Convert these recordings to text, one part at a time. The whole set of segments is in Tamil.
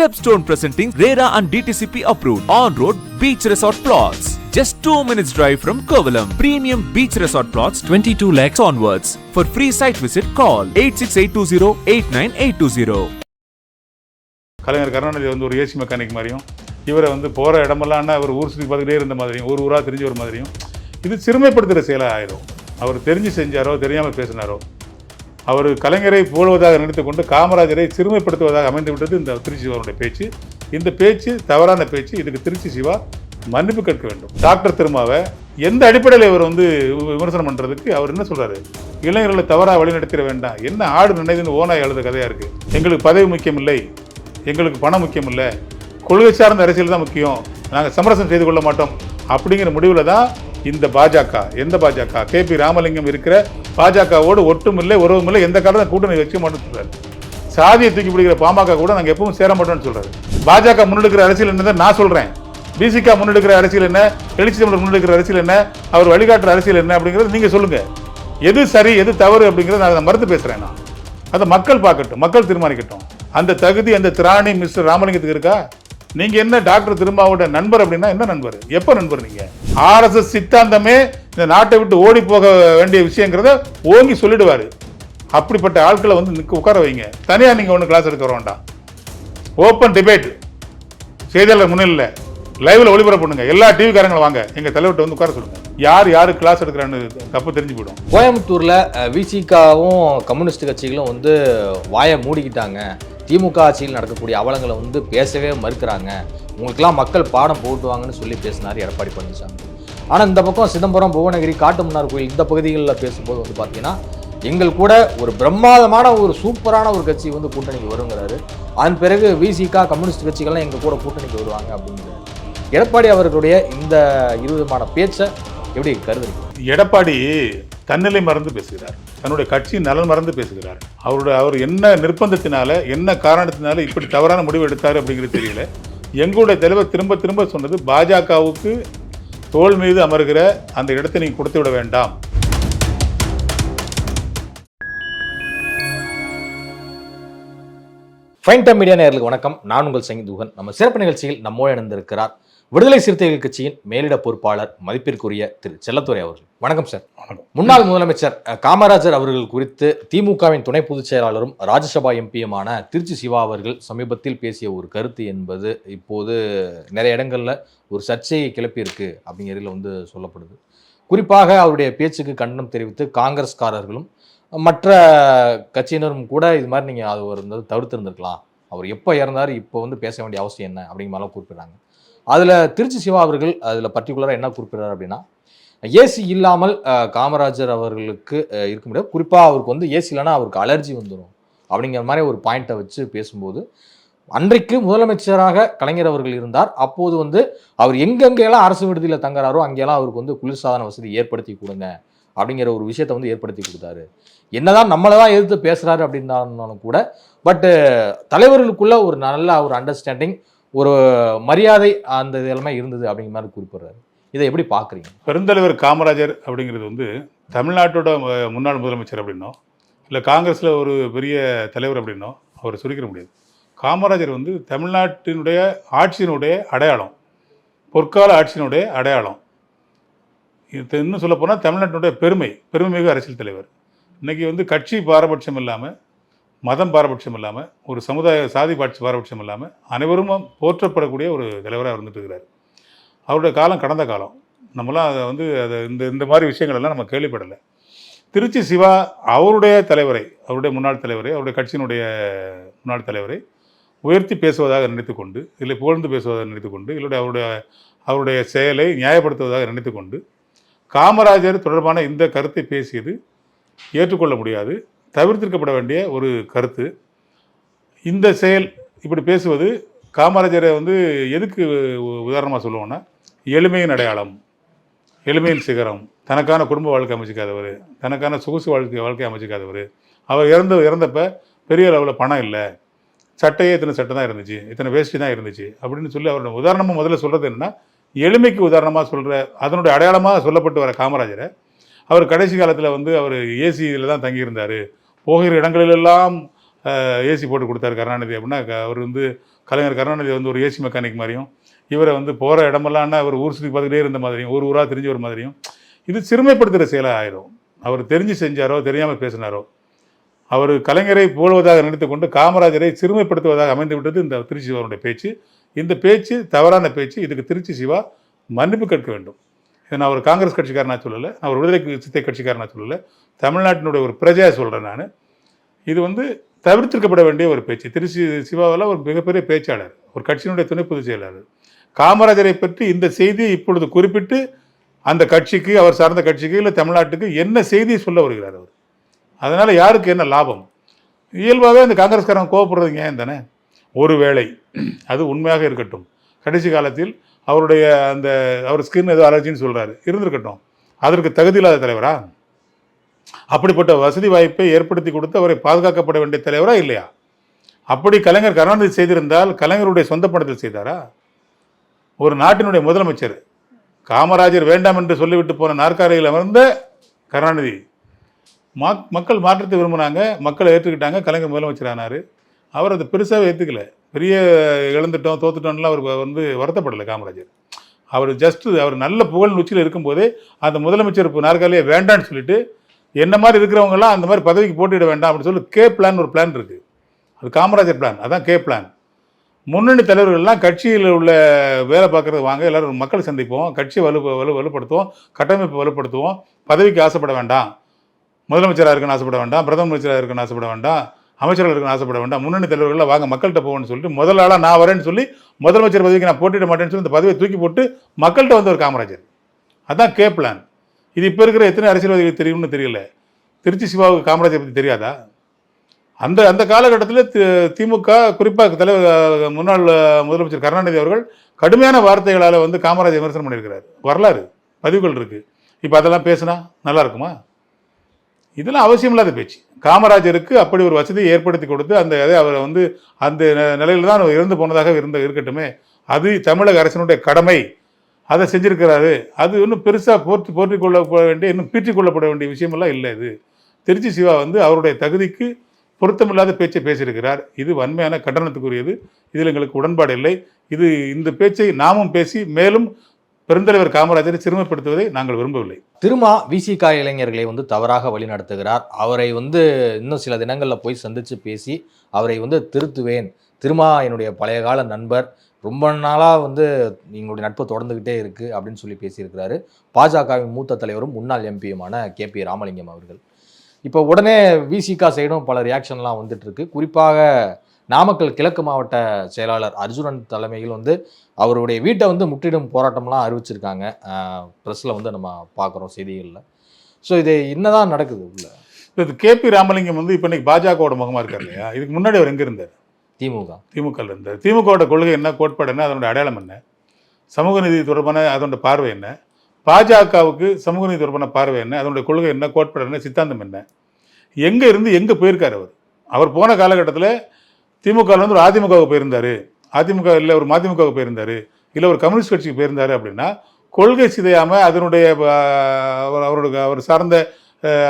Stepstone presenting RERA and DTCP approved on-road beach resort plots. Just 2 minutes drive from Kovalam. Premium beach resort plots 22 lakhs onwards. For free site visit call 86820-89820. கலைஞர் கருணாநிதி வந்து ஒரு ஏசி மெக்கானிக் மாதிரியும் இவரை வந்து போகிற இடமெல்லாம் அவர் ஊர் சுற்றி பார்த்துக்கிட்டே இருந்த மாதிரியும் ஒரு ஊராக தெரிஞ்ச ஒரு மாதிரியும் இது சிறுமைப்படுத்துகிற செயலாக ஆயிரும் அவர் தெரிஞ்சு செஞ்சாரோ தெரியாமல் பேசினாரோ அவர் கலைஞரை போழுவதாக நினைத்துக்கொண்டு காமராஜரை சிறுமைப்படுத்துவதாக அமைந்துவிட்டது இந்த திருச்சி சிவாவுடைய பேச்சு. இந்த பேச்சு தவறான பேச்சு இதுக்கு திருச்சி சிவா மன்னிப்பு கேட்க வேண்டும். டாக்டர் திருமாவை எந்த அடிப்படையில் இவர் வந்து விமர்சனம் பண்ணுறதுக்கு அவர் என்ன சொல்கிறாரு இளைஞர்களை தவறாக வழிநடத்திட வேண்டாம். என்ன ஆடு நினைதுன்னு ஓனாய் எழுத கதையாக இருக்குது எங்களுக்கு பதவி முக்கியம் இல்லை. எங்களுக்கு பணம் முக்கியம் இல்லை. கொள்கை சார்ந்த அரசியல் தான் முக்கியம். நாங்கள் சமரசம் செய்து கொள்ள மாட்டோம். அப்படிங்கிற முடிவில் தான் இந்த பாஜக எந்த பாஜக? கே பி ராமலிங்கம் இருக்கிற பாஜகவோடு ஒட்டுமில்லை உறவுமில்லை உறவும் இல்லை எந்த காலத்தில் கூட்டணி வைக்க மாட்டோம்னு சொல்றாரு சாதியை தூக்கி பிடிக்கிற பாமக கூட நாங்கள் எப்பவும் சேர மாட்டோம்னு சொல்றாரு. பாஜக முன்னெடுக்கிற அரசியல் என்னதை நான் சொல்றேன். பிசிகா முன்னெடுக்கிற அரசியல் என்ன? எழுச்சி தமிழர் முன்னெடுக்கிற அரசியல் என்ன? அவர் வழிகாட்டுற அரசியல் என்ன அப்படிங்கிறது நீங்கள் சொல்லுங்கள் எது சரி எது தவறு அப்படிங்கிறத நான் அதை மறுத்து பேசுகிறேன் நான். அதை மக்கள் பார்க்கட்டும் மக்கள் தீர்மானிக்கட்டும். அந்த தகுதி அந்த திராணி மிஸ்டர் ராமலிங்கத்துக்கு இருக்கா? நீங்க என்ன டாக்டர் திரும்பாவோட நண்பர் அப்படின்னா என்ன நண்பர்? எப்போ நண்பர் நீங்க? ஆர்எஸ்எஸ் சித்தாந்தமே இந்த நாட்டை விட்டு ஓடி போக வேண்டிய விஷயங்கிறத ஓங்கி சொல்லிடுவாரு. அப்படிப்பட்ட ஆட்களை வந்து நிற்க உட்கார வைங்க. தனியாக நீங்கள் ஒன்று கிளாஸ் எடுக்க வேண்டாம். ஓப்பன் டிபேட் செய்தியாளர் முன்னிலையில் லைவில் ஒளிபரப்பு பண்ணுங்க எல்லா டிவி காரங்களும் வாங்க. எங்கள் தலைவர்கிட்ட வந்து உட்கார சொல்லுங்க. யார் யார் கிளாஸ் எடுக்கிறான்னு தப்பு தெரிஞ்சு போயிடும். கோயம்புத்தூரில் விசிகாவும் கம்யூனிஸ்ட் கட்சிகளும் வந்து வாயை மூடிக்கிட்டாங்க. திமுக ஆட்சியில் நடக்கக்கூடிய அவலங்களை வந்து பேசவே மறுக்கிறாங்க. உங்களுக்கெல்லாம் மக்கள் பாடம் போட்டுவாங்கன்னு சொல்லி பேசினார் எடப்பாடி பழனிசாமி. ஆனால் இந்த பக்கம் சிதம்பரம் புவனகிரி காட்டுமன்னார் கோயில் இந்த பகுதிகளில் பேசும்போது வந்து பார்த்தீங்கன்னா எங்கள் கூட ஒரு பிரம்மாதமான ஒரு சூப்பரான ஒரு கட்சி வந்து கூட்டணிக்கு வருங்கிறாரு. அதன் பிறகு விசிகா கம்யூனிஸ்ட் கட்சிகள்லாம் எங்கள் கூட கூட்டணிக்கு வருவாங்க அப்படிங்கிறது எடப்பாடி அவர்களுடைய இந்த இருவிதமான பேச்சை எப்படி கருதுறீங்க? எடப்பாடி தன்னிலை மறந்து பேசுகிறார். தன்னுடைய கட்சி நலன் மறந்து பேசுகிறார். அவருடைய அவர் என்ன நிர்பந்தத்தினால என்ன காரணத்தினால இப்படி தவறான முடிவு எடுத்தார் அப்படிங்கிறது தெரியல. எங்களுடைய தலைவர் திரும்ப திரும்ப சொன்னது பாஜகவுக்கு தோள் மீது அமர்கிற அந்த இடத்தை நீங்கள் கொடுத்து விட வேண்டாம். ஃபைன் டம் மீடியா நேர்களுக்கு வணக்கம். நான் உங்கள் சங்கி துகன். நம்ம சிறப்பு நிகழ்ச்சியில் நம்மோடு இணைந்திருக்கிறார் விடுதலை சிறுத்தைகள் கட்சியின் மேலிட பொறுப்பாளர் மதிப்பிற்குரிய திரு செல்லத்துறை அவர்கள். வணக்கம் சார். வணக்கம். முன்னாள் முதலமைச்சர் காமராஜர் அவர்கள் குறித்து திமுகவின் துணை பொதுச் செயலாளரும் ராஜ்யசபா எம்பியுமான திருச்சி சிவா அவர்கள் சமீபத்தில் பேசிய ஒரு கருத்து என்பது இப்போது நிறைய இடங்கள்ல ஒரு சர்ச்சையை கிளப்பியிருக்கு அப்படிங்கிறதுல வந்து சொல்லப்படுது. குறிப்பாக அவருடைய பேச்சுக்கு கண்டனம் தெரிவித்து காங்கிரஸ்காரர்களும் மற்ற கட்சியினரும் கூட இது மாதிரி நீங்கள் அது ஒரு தவிர்த்திருந்திருக்கலாம். அவர் எப்போ இறந்தார் இப்போ வந்து பேச வேண்டிய அவசியம் என்ன அப்படிங்கிற மாதிரிலாம் குறிப்பிடுறாங்க. அதில் திருச்சி சிவா அவர்கள் அதில் பர்டிகுலராக என்ன குறிப்பிடுறாரு அப்படின்னா ஏசி இல்லாமல் காமராஜர் அவர்களுக்கு இருக்க முடியாது. குறிப்பாக அவருக்கு வந்து ஏசி இல்லைன்னா அவருக்கு அலர்ஜி வந்துடும் அப்படிங்கிற மாதிரி ஒரு பாயிண்ட்டை வச்சு பேசும்போது அன்றைக்கு முதலமைச்சராக கலைஞர் அவர்கள் இருந்தார். அப்போது வந்து அவர் எங்கெங்கெல்லாம் அரசு விடுதியில் தங்குறாரோ அங்கெல்லாம் அவருக்கு வந்து குளிர்சாதன வசதி ஏற்படுத்தி கொடுங்க அப்படிங்கிற ஒரு விஷயத்தை வந்து ஏற்படுத்தி கொடுத்தாரு. என்னதான் நம்மளை தான் எதிர்த்து பேசுகிறாரு அப்படின்னாலும் கூட பட்டு தலைவர்களுக்குள்ள ஒரு நல்ல ஒரு அண்டர்ஸ்டாண்டிங் ஒரு மரியாதை அந்த இது எல்லாமே இருந்தது அப்படிங்கிற மாதிரி குறிப்பிடுறாரு. இதை எப்படி பார்க்குறீங்க? பெருந்தலைவர் காமராஜர் அப்படிங்கிறது வந்து தமிழ்நாட்டோட முன்னாள் முதலமைச்சர் அப்படின்னோ இல்லை காங்கிரஸில் ஒரு பெரிய தலைவர் அப்படின்னோ அவர் சுருக்கிட முடியாது. காமராஜர் வந்து தமிழ்நாட்டினுடைய ஆட்சியினுடைய அடையாளம் பொற்கால ஆட்சியினுடைய அடையாளம். இது இன்னும் சொல்லப்போனால் தமிழ்நாட்டினுடைய பெருமை பெருமைமிகு அரசியல் தலைவர். இன்றைக்கி வந்து கட்சி பாரபட்சம் இல்லாமல் மதம் பாரபட்சம் இல்லாமல் ஒரு சமுதாய சாதி பாட்சி பாரபட்சம் இல்லாமல் அனைவரும் போற்றப்படக்கூடிய ஒரு தலைவராக இருந்துட்டு இருக்கிறார் அவருடைய காலம் கடந்த காலம். நம்மளாம் அதை வந்து அதை இந்த இந்த மாதிரி விஷயங்கள் எல்லாம் நம்ம கேள்விப்படலை. திருச்சி சிவா அவருடைய தலைவரை அவருடைய முன்னாள் தலைவரை அவருடைய கட்சியினுடைய முன்னாள் தலைவரை உயர்த்தி பேசுவதாக நினைத்துக்கொண்டு இல்லை புகழ்ந்து பேசுவதாக நினைத்துக்கொண்டு இல்லை அவருடைய அவருடைய செயலை நியாயப்படுத்துவதாக நினைத்துக்கொண்டு காமராஜர் தொடர்பான இந்த கருத்தை பேசியது ஏற்றுக்கொள்ள முடியாது. தவிர்த்திருக்கப்பட வேண்டிய ஒரு கருத்து. இந்த செயல் இப்படி பேசுவது காமராஜரை வந்து எதுக்கு உதாரணமாக சொல்லுவோன்னா எளிமையின் அடையாளம் எளிமையின் சிகரம் தனக்கான குடும்ப வாழ்க்கை அமைச்சிக்காதவர் தனக்கான சொகுசு வாழ்க்கை வாழ்க்கை அமைச்சிக்காதவர். அவர் இறந்து இறந்தப்ப பெரிய அளவில் பணம் இல்லை. சட்டையே இத்தனை சட்டை தான் இருந்துச்சு இத்தனை வேஷ்டி தான் இருந்துச்சு அப்படின்னு சொல்லி அவரோட உதாரணமாக முதல்ல சொல்கிறது என்னென்னா எளிமைக்கு உதாரணமாக சொல்கிற அதனுடைய அடையாளமாக சொல்லப்பட்டு வர காமராஜரை அவர் கடைசி காலத்தில் வந்து அவர் ஏசியில் தான் தங்கியிருந்தார். போகிற இடங்களிலெல்லாம் ஏசி போட்டு கொடுத்தாரு கருணாநிதி அப்படின்னா அவர் வந்து கலைஞர் கருணாநிதி வந்து ஒரு ஏசி மெக்கானிக் மாதிரியும் இவரை வந்து போகிற இடமெல்லாம் அவர் ஊர் சுற்றி பார்த்துக்கிட்டே இருந்த மாதிரியும் ஒரு ஊராக தெரிஞ்ச ஒரு மாதிரியும் இது சிறுமைப்படுத்துகிற செயலாக ஆயிரும். அவர் தெரிஞ்சு செஞ்சாரோ தெரியாமல் பேசினாரோ அவர் கலைஞரை போடுவதாக நினைத்து கொண்டு காமராஜரை சிறுமைப்படுத்துவதாக அமைந்து விட்டது இந்த திருச்சி சிவாவுடைய பேச்சு. இந்த பேச்சு தவறான பேச்சு இதுக்கு திருச்சி சிவா மன்னிப்பு கேட்க வேண்டும். இதை நான் ஒரு காங்கிரஸ் கட்சிக்காரனா சொல்லலை. நான் ஒரு விடுதலை சித்தை கட்சிக்காரனா சொல்லலை. தமிழ்நாட்டினுடைய ஒரு பிரஜையாக சொல்கிறேன் நான். இது வந்து தவிர்த்திருக்கப்பட வேண்டிய ஒரு பேச்சு. திருச்சி சிவாவில் ஒரு மிகப்பெரிய பேச்சாளர். ஒரு கட்சியினுடைய துணை பொதுச் செயலாளர். காமராஜரை பற்றி இந்த செய்தியை இப்பொழுது குறிப்பிட்டு அந்த கட்சிக்கு அவர் சார்ந்த கட்சிக்கு இல்லை தமிழ்நாட்டுக்கு என்ன செய்தியை சொல்ல வருகிறார் அவர்? அதனால் யாருக்கு என்ன லாபம்? இயல்பாகவே அந்த காங்கிரஸ்காரன் கோவப்படுறதுங்க ஏன் தானே? ஒருவேளை அது உண்மையாக இருக்கட்டும். கடைசி காலத்தில் அவருடைய அந்த அவர் ஸ்கின் ஏதோ அலர்ஜின்னு சொல்கிறாரு இருந்திருக்கட்டும். அதற்கு தகுதி இல்லாத தலைவரா? அப்படிப்பட்ட வசதி வாய்ப்பை ஏற்படுத்தி கொடுத்து அவரை பாதுகாக்கப்பட வேண்டிய தலைவரா இல்லையா? அப்படி கலைஞர் கருணாநிதி செய்திருந்தால் கலைஞருடைய சொந்த பணத்தில் செய்தாரா? ஒரு நாட்டினுடைய முதலமைச்சர் காமராஜர் வேண்டாம் என்று சொல்லிவிட்டு போன நாற்காலியில் அமர்ந்த கருணாநிதி மக்கள் மாற்றத்தை விரும்பினாங்க மக்கள் ஏற்றுக்கிட்டாங்க கலைஞர் முதலமைச்சர் ஆனார். அவர் அதை பெருசாகவே ஏற்றுக்கலை பெரிய இழந்துட்டோம் தோத்துட்டோம்லாம் அவர் வந்து வருத்தப்படலை காமராஜர். அவர் ஜஸ்ட் அவர் நல்ல புகழ் உச்சியில் இருக்கும்போதே அந்த முதலமைச்சர் இப்போ வேண்டான்னு சொல்லிட்டு என்ன மாதிரி இருக்கிறவங்கலாம் அந்த மாதிரி பதவிக்கு போட்டியிட வேண்டாம் அப்படின்னு சொல்லி கே பிளான் ஒரு பிளான் இருக்குது அது காமராஜர் பிளான் அதான் கே பிளான். முன்னணி தலைவர்கள்லாம் கட்சியில் உள்ள வேலை பார்க்குறது வாங்க எல்லாரும் மக்களை சந்திப்போம் கட்சியை வலு வலு வலுப்படுத்துவோம் கட்டமைப்பு வலுப்படுத்துவோம் பதவிக்கு ஆசைப்பட வேண்டாம் முதலமைச்சராக இருக்குன்னு ஆசைப்பட வேண்டாம் பிரதம அமைச்சராக இருக்குன்னு ஆசைப்பட வேண்டாம் அமைச்சர்கள் ஆசைப்பட வேண்டாம். முன்னணி தலைவர்கள் வாங்க மக்கள்கிட்ட போகணும்னு சொல்லிட்டு முதல் ஆளாக நான் வரேன்னு சொல்லி முதலமைச்சர் பதவிக்கு நான் போட்டிட மாட்டேன்னு சொல்லி இந்த பதவியை தூக்கி போட்டு மக்கள்கிட்ட வந்தவர் ஒரு காமராஜர். அதான் கே பிளான் இது இப்போ இருக்கிற எத்தனை அரசியல்வாதிகள் தெரியும்னு தெரியல. திருச்சி சிவாவுக்கு காமராஜர் பற்றி தெரியாதா? அந்த அந்த காலகட்டத்தில் தி- திமுக குறிப்பாக தலைவர் முன்னாள் முதலமைச்சர் கருணாநிதி அவர்கள் கடுமையான வார்த்தைகளால் வந்து காமராஜர் விமர்சனம் பண்ணியிருக்கிறார். வரலாறு பதிவுகள் இருக்குது இப்போ அதெல்லாம் பேசுனா நல்லா இருக்குமா? இதெல்லாம் அவசியம் இல்லாத பேச்சு. காமராஜருக்கு அப்படி ஒரு வசதியை ஏற்படுத்தி கொடுத்து அந்த அதை அவரை வந்து அந்த ந- நிலையில தான் அவர் இறந்து போனதாக இருந்த இருக்கட்டுமே. அது தமிழக அரசினுடைய கடமை. அதை செஞ்சிருக்கிறாரு. அது இன்னும் பெருசாக போற்றி போற்றிக் கொள்ளப்பட வேண்டிய இன்னும் பீற்றிக் கொள்ளப்பட வேண்டிய விஷயமெல்லாம் இல்லை இது திருச்சி சிவா வந்து அவருடைய தகுதிக்கு பொருத்தமில்லாத பேச்சை பேசியிருக்கிறார். இது வன்மையான கண்டனத்துக்குரியது. இதில் எங்களுக்கு உடன்பாடு இல்லை. இது இந்த பேச்சை நாமும் பேசி மேலும் பெருந்தலைவர் காமராஜரை சிறுமைப்படுத்துவதை நாங்கள் விரும்பவில்லை. திருமா விசிகா இளைஞர்களை வந்து தவறாக வழிநடத்துகிறார் அவரை வந்து இன்னும் சில தினங்களில் போய் சந்தித்து பேசி அவரை வந்து திருத்துவேன். திருமா என்னுடைய பழைய கால நண்பர். ரொம்ப நாளாக வந்து எங்களுடைய நட்பு தொடர்ந்துக்கிட்டே இருக்குது அப்படின்னு சொல்லி பேசியிருக்கிறாரு. பாஜகவின் மூத்த தலைவரும் முன்னாள் எம்பியுமான கே பி ராமலிங்கம் அவர்கள். இப்போ உடனே விசிகா சைடும் பல ரியாக்ஷன்லாம் வந்துட்டுருக்கு குறிப்பாக நாமக்கல் கிழக்கு மாவட்ட செயலாளர் அர்ஜுனன் தலைமையில் வந்து அவருடைய வீட்டை வந்து முற்றிடும் போராட்டம்லாம் அறிவிச்சிருக்காங்க. ப்ரெஸ்ஸில் வந்து நம்ம பார்க்குறோம் செய்திகளில். ஸோ இது என்னதான் நடக்குது உள்ள? இது கேபி ராமலிங்கம் வந்து இப்போ இன்னைக்கு பாஜகவோட முகமாக இருக்கார் இல்லையா? இதுக்கு முன்னாடி அவர் எங்கே இருந்தார்? திமுக. திமுகவில் இருந்தார். திமுகவோட கொள்கை என்ன கோட்பாடு என்ன அதனுடைய அடையாளம் என்ன? சமூக நீதி தொடர்பான அதோட பார்வை என்ன? பாஜகவுக்கு சமூக நீதி தொடர்பான பார்வை என்ன? அதனுடைய கொள்கை என்ன கோட்பாடு என்ன சித்தாந்தம் என்ன? எங்கே இருந்து எங்கே போயிருக்கார் அவர்? அவர் போன காலகட்டத்தில் திமுகவில் வந்து ஒரு அதிமுகவுக்கு போயிருந்தார். அதிமுக இல்லை ஒரு மதிமுகவுக்கு போயிருந்தார். இல்லை ஒரு கம்யூனிஸ்ட் கட்சிக்கு போயிருந்தார் அப்படின்னா கொள்கை சிதையாமல் அதனுடைய அவர் அவருடைய அவர் சார்ந்த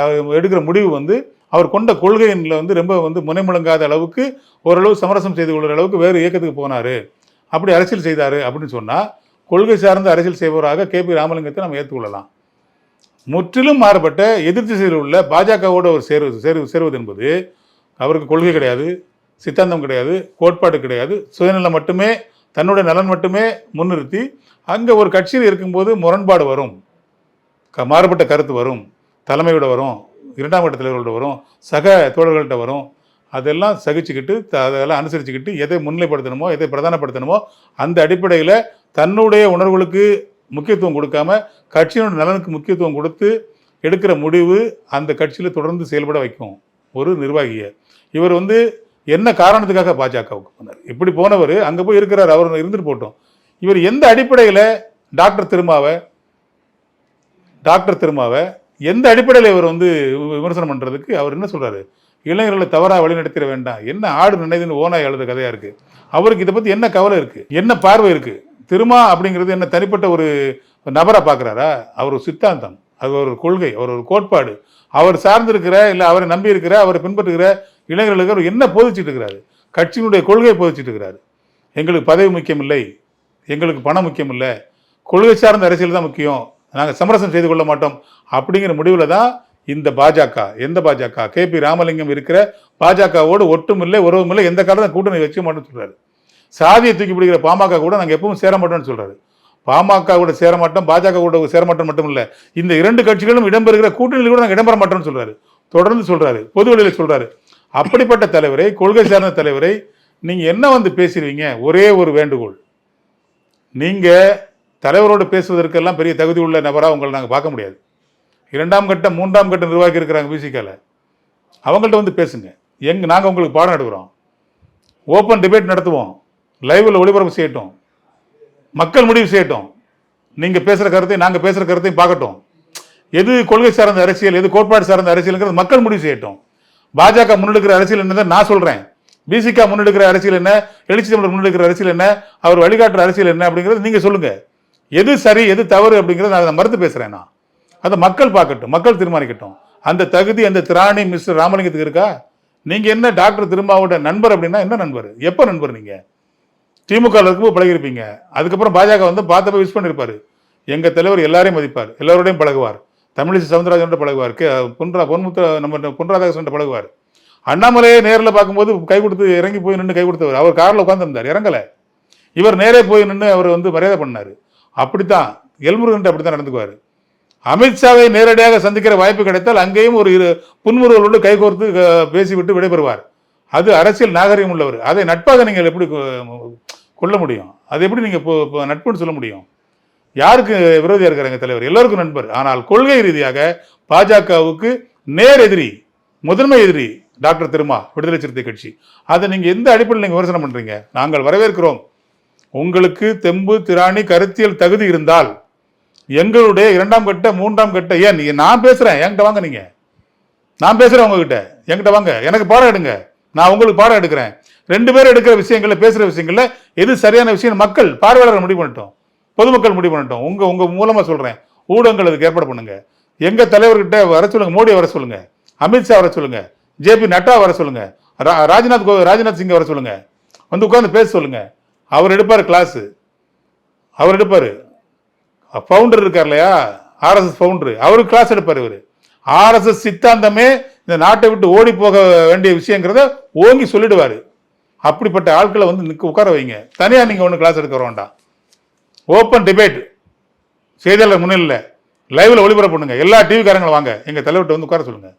அவர் எடுக்கிற முடிவு வந்து அவர் கொண்ட கொள்கையினில் வந்து ரொம்ப வந்து முனைமுழங்காத அளவுக்கு ஓரளவு சமரசம் செய்து கொள்கிற அளவுக்கு வேறு இயக்கத்துக்கு போனார். அப்படி அரசியல் செய்தார் அப்படின்னு சொன்னால் கொள்கை சார்ந்த அரசியல் செய்பவராக கே. பி. ராமலிங்கத்தை நம்ம ஏற்றுக்கொள்ளலாம். முற்றிலும் மாறுபட்ட எதிர் திசையில் உள்ள பாஜகவோடு அவர் சேருவது சேரு சேருவது என்பது அவருக்கு கொள்கை கிடையாது. சித்தாந்தம் கிடையாது கோட்பாடு கிடையாது. சுயநலம் மட்டுமே தன்னுடைய நலன் மட்டுமே முன்னிறுத்தி அங்கே ஒரு கட்சியில் இருக்கும்போது முரண்பாடு வரும். க மாறுபட்ட கருத்து வரும். தலைமையோட வரும். இரண்டாம் கட்ட தலைவர்கள்ட்ட வரும். சக தோழர்கள்ட்ட வரும். அதெல்லாம் சகிச்சுக்கிட்டு த- அதெல்லாம் அனுசரிச்சுக்கிட்டு எதை முன்னிலைப்படுத்தணுமோ எதை பிரதானப்படுத்தணுமோ அந்த அடிப்படையில் தன்னுடைய உணர்வுகளுக்கு முக்கியத்துவம் கொடுக்காம கட்சியினுடைய நலனுக்கு முக்கியத்துவம் கொடுத்து எடுக்கிற முடிவு அந்த கட்சியில் தொடர்ந்து செயல்பட வைக்கும். ஒரு நிர்வாகியை. இவர் வந்து என்ன காரணத்துக்காக பாஜகவுக்கு போனார்? இப்படி போனவர் அங்கே போய் இருக்கிறார் அவர் இருந்துட்டு போட்டோம். இவர் எந்த அடிப்படையில் டாக்டர் திருமாவை டாக்டர் திருமாவை எந்த அடிப்படையில் இவர் வந்து விமர்சனம் பண்ணுறதுக்கு அவர் என்ன சொல்கிறாரு இளைஞர்களை தவறாக வழிநடத்திட வேண்டாம். என்ன ஆடு நினைதுன்னு ஓனாய் எழுத கதையாக இருக்குது அவருக்கு இதை பற்றி என்ன கவலை இருக்குது என்ன பார்வை இருக்குது திருமா அப்படிங்கிறது என்ன தனிப்பட்ட ஒரு நபரை பார்க்குறாரா? அவர் ஒரு சித்தாந்தம். அது ஒரு கொள்கை அவர் ஒரு கோட்பாடு. அவர் சார்ந்திருக்கிற இல்லை அவரை நம்பி இருக்கிற அவரை பின்பற்றுகிற இளைஞர்களுக்கு என்ன போதிச்சிட்டு இருக்கிறாரு கட்சியினுடைய கொள்கையை போதிச்சிட்டு இருக்கிறாரு எங்களுக்கு பதவி முக்கியம் இல்லை எங்களுக்கு பணம் முக்கியம் இல்லை கொள்கை சார்ந்த அரசியல் தான் முக்கியம். நாங்கள் சமரசம் செய்து கொள்ள மாட்டோம். அப்படிங்கிற முடிவில் தான் இந்த பாஜக எந்த பாஜக? கே பி ராமலிங்கம் இருக்கிற பாஜகவோடு ஒட்டுமில்லை உறவுமில்லை எந்த காலத்தில் கூட்டணி வச்சுக்க மாட்டோம்னு சொல்கிறாரு சாதியை தூக்கி பிடிக்கிற பாமக கூட நாங்கள் எப்பவும் சேர மாட்டோம்னு சொல்கிறாரு பாமக கூட சேர மாட்டோம் பாஜக கூட சேர மாட்டோம் மட்டும் இல்லை. இந்த இரண்டு கட்சிகளும் இடம்பெறுகிற கூட்டணியில் கூட நாங்கள் இடம்பெற மாட்டோம்னு சொல்கிறாரு தொடர்ந்து சொல்கிறாரு பொது வழியில் சொல்கிறாரு அப்படிப்பட்ட தலைவரை கொள்கை சார்ந்த தலைவரை நீங்கள் என்ன வந்து பேசிடுவீங்க? ஒரே ஒரு வேண்டுகோள். நீங்கள் தலைவரோடு பேசுவதற்கெல்லாம் பெரிய தகுதி உள்ள நபராக உங்களை நாங்கள் பார்க்க முடியாது. இரண்டாம் கட்ட மூன்றாம் கட்ட நிர்வாகி இருக்கிறாங்க பிசிக்கால அவங்கள்ட்ட வந்து பேசுங்க. எங்க நாங்கள் உங்களுக்கு பாடம் எடுக்கிறோம். ஓப்பன் டிபேட் நடத்துவோம். லைவில் ஒளிபரப்பு செய்யட்டும். மக்கள் முடிவு செய்யட்டும். நீங்கள் பேசுகிற கருத்தையும் நாங்கள் பேசுகிற கருத்தையும் பார்க்கட்டும். எது கொள்கை சார்ந்த அரசியல் எது கோட்பாடு சார்ந்த அரசியலுங்கிறது மக்கள் முடிவு செய்யட்டும். பாஜக முன்னெடுக்கிற அரசியல் என்னதான் நான் சொல்றேன். பிசிகா முன்னெடுக்கிற அரசியல் என்ன? எழுச்சி தமிழர் முன்னெடுக்கிற அரசியல் என்ன? அவர் வழிகாட்டுற அரசியல் என்ன அப்படிங்கிறது நீங்க சொல்லுங்க. எது சரி எது தவறு அப்படிங்கிறத நான் அதை மறுத்து பேசுறேன் நான். அதை மக்கள் பார்க்கட்டும் மக்கள் தீர்மானிக்கட்டும். அந்த தகுதி அந்த திராணி மிஸ்டர் ராமலிங்கத்துக்கு இருக்கா? நீங்க என்ன டாக்டர் திரும்பாவோட நண்பர் அப்படின்னா என்ன நண்பர்? எப்போ நண்பர் நீங்க? திமுக இருக்கும்போது பழகிருப்பீங்க அதுக்கப்புறம் பாஜக வந்து பார்த்தப்ப விஷ் பண்ணிருப்பாரு. எங்க தலைவர் எல்லாரையும் மதிப்பார் எல்லாரோடையும் பழகுவார். தமிழிசை சவுந்தரராஜன் பழகுவார். கே பொன்ரா பொன்முத்த நம்ம பொன்ராதாகிருஷ்ணன் பழகுவார். அண்ணாமலையே நேரில் பார்க்கும்போது கை கொடுத்து இறங்கி போய் நின்று கை கொடுத்தவர். அவர் காரில் உட்காந்துருந்தார் இறங்கலை. இவர் நேரே போய் நின்று அவர் வந்து மரியாதை பண்ணார். அப்படித்தான் எல்முருகன் அப்படித்தான் நடந்துக்குவார். அமித்ஷாவை நேரடியாக சந்திக்கிற வாய்ப்பு கிடைத்தால் அங்கேயும் ஒரு இரு புன்முறுவலோடு கைகோர்த்து பேசிவிட்டு விடைபெறுவார். அது அரசியல் நாகரிகம் உள்ளவர். அதை நட்பாக நீங்கள் எப்படி கொ- கொள்ள முடியும்? அது எப்படி நீங்கள் நட்புன்னு சொல்ல முடியும்? யாருக்கு விரோதியாக இருக்கிறாங்க தலைவர்? எல்லோருக்கும் நண்பர். ஆனால் கொள்கை ரீதியாக பாஜகவுக்கு நேர் எதிரி முதன்மை எதிரி டாக்டர் திருமா விடுதலை சிறுத்தை கட்சி. அதை நீங்கள் எந்த அடிப்படையில் நீங்கள் விமர்சனம் பண்ணுறீங்க நாங்கள் வரவேற்கிறோம். உங்களுக்கு தெம்பு திராணி கருத்தியல் தகுதி இருந்தால் எங்களுடைய இரண்டாம் கட்ட மூன்றாம் கட்ட ஏன்? நீங்கள் நான் பேசுகிறேன் என்கிட்ட வாங்க நீங்கள் நான் பேசுகிறேன் உங்ககிட்ட. என்கிட்ட வாங்க. எனக்கு பாடம் எடுங்க. நான் உங்களுக்கு பாடம் எடுக்கிறேன். ரெண்டு பேரும் எடுக்கிற விஷயங்களில் பேசுகிற விஷயங்களில் எது சரியான விஷயம்? மக்கள் பார்வையாளர்கள் முடிவு பண்ணிட்டோம். பொதுமக்கள் முடிவு பண்ணட்டும். உங்க உங்க மூலமா சொல்றேன். ஊடகங்கள் அதுக்கு ஏற்பாடு பண்ணுங்க. எங்க தலைவர்கிட்ட வர சொல்லுங்க. மோடி வர சொல்லுங்க. அமித்ஷா வர சொல்லுங்க. ஜேபி நட்டா வர சொல்லுங்க. ரா- ராஜ்நாத் கோ- ராஜ்நாத் சிங் வர சொல்லுங்க. வந்து உட்காந்து பேச சொல்லுங்க. அவர் எடுப்பார் கிளாஸ் அவர் எடுப்பார். ஃபவுண்டர் இருக்கார் இல்லையா? ஆர்எஸ்எஸ் ஃபவுண்டர் அவருக்கு கிளாஸ் எடுப்பார் இவர். ஆர்எஸ்எஸ் சித்தாந்தமே இந்த நாட்டை விட்டு ஓடி போக வேண்டிய விஷயங்கிறத ஓங்கி சொல்லிடுவார். அப்படிப்பட்ட ஆட்களை வந்து நிற்க உட்கார வைங்க. தனியாக நீங்கள் ஒன்று கிளாஸ் எடுக்க வர வேண்டாம். Open debate. செய்தியாளர் முன்னிலையில் லைவில் ஒளிபரப்பு பண்ணுங்க. எல்லா டிவி காரங்களும் வாங்க. எங்கள் தலைவர்கிட்ட வந்து உட்கார சொல்லுங்கள்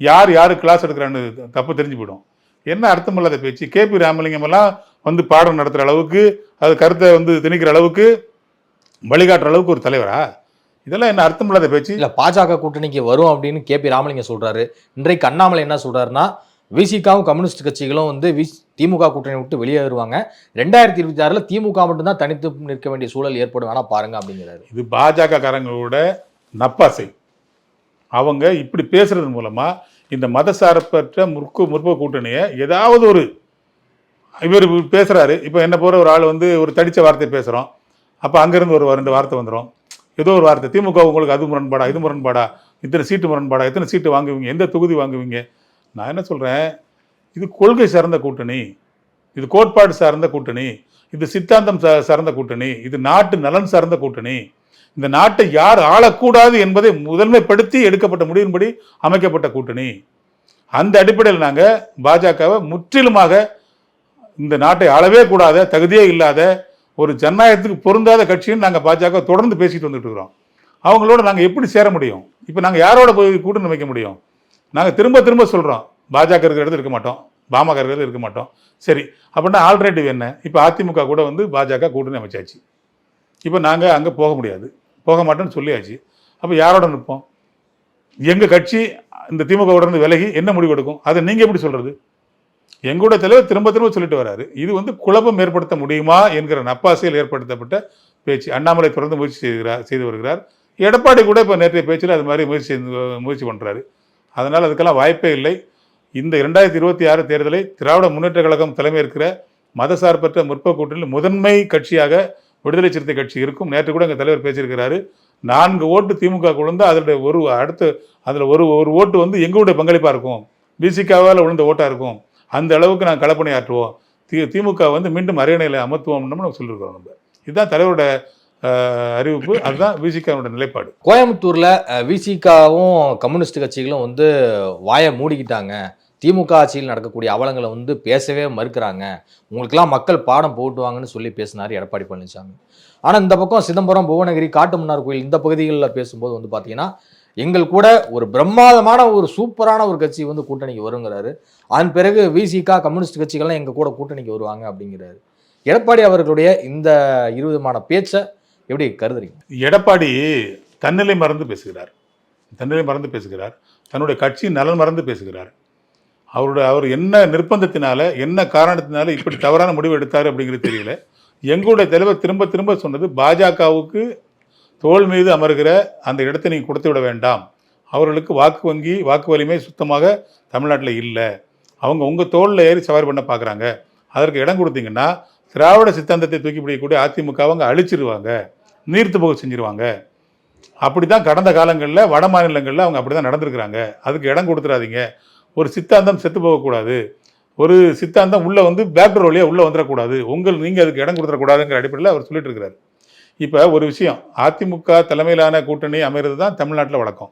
யார் யார் கிளாஸ் எடுக்கிறான்னு தப்பு தெரிஞ்சு போயிடும். என்ன அர்த்தம் இல்லாத பேச்சு? கேபி ராமலிங்கம் எல்லாம் வந்து பாடம் நடத்துகிற அளவுக்கு அது கருத்தை வந்து திணிக்கிற அளவுக்கு வழிகாட்டுற அளவுக்கு ஒரு தலைவரா? இதெல்லாம் என்ன அர்த்தம் இல்லாத பேச்சு? இல்லை பாஜக கூட்டணிக்கு வரும் அப்படின்னு கே பி ராமலிங்கம் சொல்கிறாரு இன்றைக்கு அண்ணாமலை என்ன சொல்கிறாருன்னா விசிகாவும் கம்யூனிஸ்ட் கட்சிகளும் வந்து திமுக கூட்டணி விட்டு வெளியே வருவாங்க ரெண்டாயிரத்தி இருபத்தி ஆறில் திமுக மட்டும்தான் தனித்து நிற்க வேண்டிய சூழல் ஏற்படும். வேணா பாருங்க அப்படிங்கிறாரு. இது பாஜக காரங்களோட நப்பாசை. அவங்க இப்படி பேசுறது மூலமாக இந்த மதசார்பற்ற முற்பு முற்போக்கு கூட்டணியை ஏதாவது ஒரு இவர் பேசுகிறாரு இப்போ என்ன போகிற ஒரு ஆள் வந்து ஒரு தடித்த வார்த்தை பேசுகிறோம் அப்போ அங்கேருந்து ஒரு ரெண்டு வார்த்தை வந்துடும் ஏதோ ஒரு வார்த்தை திமுக உங்களுக்கு அது முரண்பாடா இது முரண்பாடா இத்தனை சீட்டு முரண்பாடா எத்தனை சீட்டு வாங்குவீங்க எந்த தொகுதி வாங்குவீங்க? நான் என்ன சொல்கிறேன் இது கொள்கை சார்ந்த கூட்டணி இது கோட்பாடு சார்ந்த கூட்டணி இது சித்தாந்தம் சார்ந்த கூட்டணி இது நாட்டு நலன் சார்ந்த கூட்டணி. இந்த நாட்டை யார் ஆளக்கூடாது என்பதை முதன்மைப்படுத்தி எடுக்கப்பட்ட முடிவின்படி அமைக்கப்பட்ட கூட்டணி. அந்த அடிப்படையில் நாங்கள் பாஜகவை முற்றிலுமாக இந்த நாட்டை ஆளவே கூடாத தகுதியே இல்லாத ஒரு ஜனநாயகத்துக்கு பொருந்தாத கட்சின்னு நாங்கள் பாஜக தொடர்ந்து பேசிட்டு வந்துட்டு இருக்கிறோம். அவங்களோட நாங்கள் எப்படி சேர முடியும்? இப்போ நாங்கள் யாரோட போய் கூட்டணி வைக்க முடியும்? நாங்கள் திரும்ப திரும்ப சொல்கிறோம் பாஜக இருக்கிற இடத்துல இருக்க மாட்டோம். பாமக இருக்கிறது இருக்க மாட்டோம். சரி அப்படின்னா ஆல்டர்னேட்டிவ் என்ன? இப்போ அதிமுக கூட வந்து பாஜக கூட்டணி அமைச்சாச்சு. இப்போ நாங்கள் அங்கே போக முடியாது. போக மாட்டோம்னு சொல்லியாச்சு. அப்போ யாரோட நிற்போம்? எங்கள் கட்சி இந்த திமுக இருந்து விலகி என்ன முடிவு எடுக்கும்? அதை நீங்கள் எப்படி சொல்கிறது எங்களோட தலைவர் திரும்ப திரும்ப சொல்லிட்டு வராரு. இது வந்து குழப்பம் ஏற்படுத்த முடியுமா என்கிற நப்பாசையில் ஏற்படுத்தப்பட்ட பேச்சு. அண்ணாமலை தொடர்ந்து முயற்சி செய்கிறார் செய்து வருகிறார். எடப்பாடி கூட இப்போ நேற்றைய பேச்சில் அது மாதிரி முயற்சி முயற்சி பண்ணுறாரு அதனால் அதுக்கெல்லாம் வாய்ப்பே இல்லை. இந்த இரண்டாயிரத்தி இருபத்தி ஆறு தேர்தலை திராவிட முன்னேற்ற கழகம் தலைமையேற்கிற மதசார்பற்ற முற்போக்கு கூட்டணியில் முதன்மை கட்சியாக விடுதலை சிறுத்தை கட்சி இருக்கும். நேற்று கூட எங்கள் தலைவர் பேசியிருக்கிறாரு. நான்கு ஓட்டு திமுக விழுந்து அதனுடைய ஒரு அடுத்து அதில் ஒரு ஒரு ஓட்டு வந்து எங்களுடைய பங்களிப்பாக இருக்கும். பிசிகாவால் விழுந்த ஓட்டாக இருக்கும். அந்த அளவுக்கு நாங்கள் களப்பணி ஆற்றுவோம். தி திமுக வந்து மீண்டும் அரியணையில் அமர்த்துவோம்னு நம்ம சொல்லியிருக்கோம் நம்ம. இதுதான் தலைவரோட அறிவிப்பு. அதுதான் விசிகாவோட நிலைப்பாடு. கோயம்புத்தூரில் விசிகாவும் கம்யூனிஸ்ட் கட்சிகளும் வந்து வாயை மூடிக்கிட்டாங்க. திமுக ஆட்சியில் நடக்கக்கூடிய அவலங்களை வந்து பேசவே மறுக்கிறாங்க. உங்களுக்கெல்லாம் மக்கள் பாடம் போட்டுவாங்கன்னு சொல்லி பேசினார் எடப்பாடி பழனிசாமி ஆனால் இந்த பக்கம் சிதம்பரம் புவனகிரி காட்டுமன்னார் கோயில் இந்த பகுதிகளில் பேசும்போது வந்து பார்த்தீங்கன்னா எங்கள் கூட ஒரு பிரம்மாதமான ஒரு சூப்பரான ஒரு கட்சி வந்து கூட்டணிக்கு வருங்கிறாரு. அதன் பிறகு விசிகா கம்யூனிஸ்ட் கட்சிகள்லாம் எங்கள் கூட கூட்டணிக்கு வருவாங்க அப்படிங்கிறாரு. எடப்பாடி அவர்களுடைய இந்த இருவிதமான பேச்சை எப்படி கருதுறீங்க? எடப்பாடி தன்னிலை மறந்து பேசுகிறார். தன்னிலை மறந்து பேசுகிறார். தன்னுடைய கட்சி நலன் மறந்து பேசுகிறார். அவருடைய அவர் என்ன நிர்பந்தத்தினால என்ன காரணத்தினால இப்படி தவறான முடிவு எடுத்தார் அப்படிங்கிறது தெரியல. எங்களுடைய தலைவர் திரும்ப திரும்ப சொன்னது பாஜகவுக்கு தோல் மீது அமர்கிற அந்த இடத்தை நீங்கள் கொடுத்து விட வேண்டாம். அவர்களுக்கு வாக்கு வங்கி வாக்கு வலிமை சுத்தமாக தமிழ்நாட்டில் இல்லை. அவங்க உங்கள் தோளில் ஏறி சவாரி பண்ண பார்க்குறாங்க அதற்கு இடம் கொடுத்தீங்கன்னா திராவிட சித்தாந்தத்தை தூக்கி பிடிக்கக்கூடிய அதிமுக அவங்க அழிச்சிருவாங்க. நீர்த்து போக செஞ்சிருவாங்க. அப்படி தான் கடந்த காலங்களில் வட மாநிலங்களில் அவங்க அப்படி தான் நடந்திருக்கிறாங்க. அதுக்கு இடம் கொடுத்துடாதீங்க. ஒரு சித்தாந்தம் செத்து போகக்கூடாது. ஒரு சித்தாந்தம் உள்ளே வந்து பேக்டோர் வழியாக உள்ளே வந்துடக்கூடாது உங்கள் நீங்கள் அதுக்கு இடம் கொடுத்துடக்கூடாதுங்கிற அடிப்படையில் அவர் சொல்லிட்டு இருக்கிறார் இப்போ ஒரு விஷயம் அதிமுக தலைமையிலான கூட்டணி அமைகிறது தான் தமிழ்நாட்டில் வழக்கம்.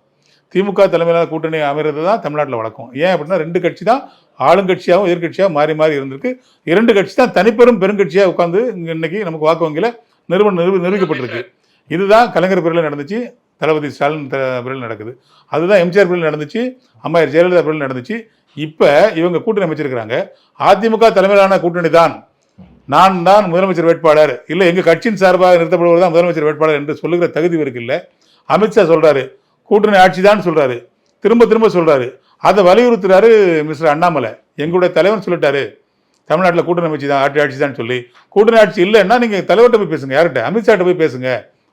திமுக தலைமையிலான கூட்டணி அமைகிறது தான் தமிழ்நாட்டில் வழக்கம். ஏன் அப்படின்னா ரெண்டு கட்சி தான் ஆளுங்கட்சியாகவும் எதிர்கட்சியாகவும் மாறி மாறி இருந்திருக்கு. இரண்டு கட்சி தான் தனிப்பெரும் பெருங்கட்சியாக உட்காந்து இன்னைக்கு நமக்கு வாக்கு வங்கியில் நிறுவனம் நிறுவ நிரூபிக்கப்பட்டிருக்கு. இதுதான் கலைஞர் பிரிவில் நடந்துச்சு. தளபதி ஸ்டாலின் பிறகு நடக்குது. அதுதான் எம்ஜிஆர் பிறகு நடந்துச்சு அம்மையார் ஜெயலலிதா பிறகு நடந்துச்சு. இப்போ இவங்க கூட்டணி அமைச்சிருக்கிறாங்க. அதிமுக தலைமையிலான கூட்டணி தான். நான் தான் முதலமைச்சர் வேட்பாளர். இல்லை எங்கள் கட்சியின் சார்பாக நிறுத்தப்படுவது தான் முதலமைச்சர் வேட்பாளர் என்று சொல்லுகிற தகுதி இவருக்கு இல்லை. அமித்ஷா சொல்கிறாரு கூட்டணி ஆட்சி தான் சொல்கிறாரு திரும்ப திரும்ப சொல்கிறாரு அதை வலியுறுத்துறாரு மிஸ்டர் அண்ணாமலை. எங்களுடைய தலைவர் சொல்லிட்டாரு தமிழ்நாட்டில் கூட்டணி ஆட்சி தான் ஆட்சி ஆட்சி தான் சொல்லி. கூட்டணி ஆட்சி இல்லைன்னா நீங்கள் தலைவர்கிட்ட போய் பேசுங்க. யார்கிட்ட? அமித்ஷாட்ட போய் பேசுங்க.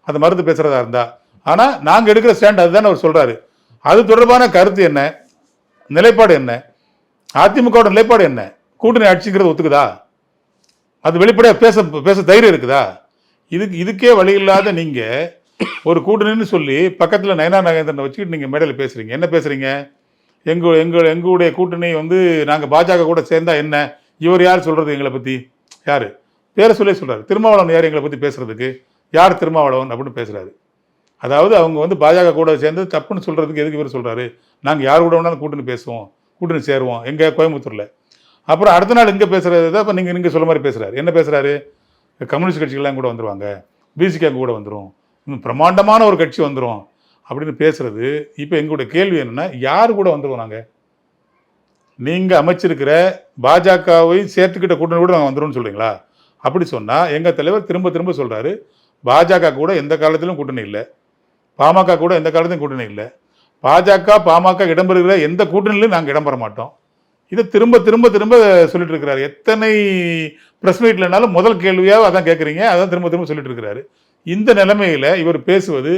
அதை மருந்து பேசுறதா இருந்தால் ஆனால் நாங்கள் எடுக்கிற ஸ்டாண்ட் அதுதான் அவர் சொல்கிறாரு அது தொடர்பான கருத்து என்ன? நிலைப்பாடு என்ன? அதிமுகவோட நிலைப்பாடு என்ன? கூட்டணி அடிச்சுங்கிறது ஒத்துக்குதா? அது வெளிப்படையாக பேச பேச தைரியம் இருக்குதா? இதுக்கு இதுக்கே வழி இல்லாத நீங்கள் ஒரு கூட்டணின்னு சொல்லி பக்கத்தில் நயனா நாகேந்திரனை வச்சுக்கிட்டு நீங்கள் மேடையில் பேசுகிறீங்க என்ன பேசுகிறீங்க எங்கள் எங்கள் எங்களுடைய கூட்டணி வந்து நாங்கள் பாஜக கூட சேர்ந்தா என்ன? இவர் யார் சொல்கிறது எங்களை பற்றி யார்? பேரை சொல்லி சொல்கிறார் திருமாவளவன் யார் எங்களை பற்றி பேசுகிறதுக்கு யார் திருமாவளவன் அப்படின்னு பேசுகிறாரு அதாவது அவங்க வந்து பாஜக கூட சேர்ந்து தப்புன்னு சொல்கிறதுக்கு எதுக்கு இவர் சொல்கிறாரு நாங்கள் யார் கூட வேணாலும் கூட்டணி பேசுவோம் கூட்டணி சேருவோம் எங்கே கோயம்புத்தூரில். அப்புறம் அடுத்த நாள் இங்கே பேசுகிறது தான் இப்போ நீங்கள் நீங்கள் சொல்ல மாதிரி பேசுகிறாரு என்ன பேசுகிறாரு கம்யூனிஸ்ட் கட்சிகள்லாம் கூட வந்துருவாங்க. பிசிகே கூட வந்துடும் பிரம்மாண்டமான ஒரு கட்சி வந்துடும் அப்படின்னு பேசுகிறது இப்போ எங்களுடைய கேள்வி என்னென்னா யார் கூட வந்துருவோம் நாங்கள் நீங்கள் அமைச்சிருக்கிற பாஜகவை சேர்த்துக்கிட்ட கூட்டணி கூட நாங்கள் வந்துரும்னு சொல்கிறீங்களா அப்படி சொன்னால் எங்கள் தலைவர் திரும்ப திரும்ப சொல்கிறாரு பாஜக கூட எந்த காலத்திலும் கூட்டணி இல்லை. பாமக கூட எந்த காலத்தையும் கூட்டணி இல்லை. பாஜக பாமக இடம்பெறுகிற எந்த கூட்டணியிலும் நாங்கள் இடம்பெற மாட்டோம். இதை திரும்ப திரும்ப திரும்ப சொல்லிட்டு இருக்கிறாரு. எத்தனை ப்ரெஸ் மீட்லனாலும் முதல் கேள்வியாக அதான் கேட்குறீங்க அதான் திரும்ப திரும்ப சொல்லிட்டு இருக்கிறாரு. இந்த நிலைமையில் இவர் பேசுவது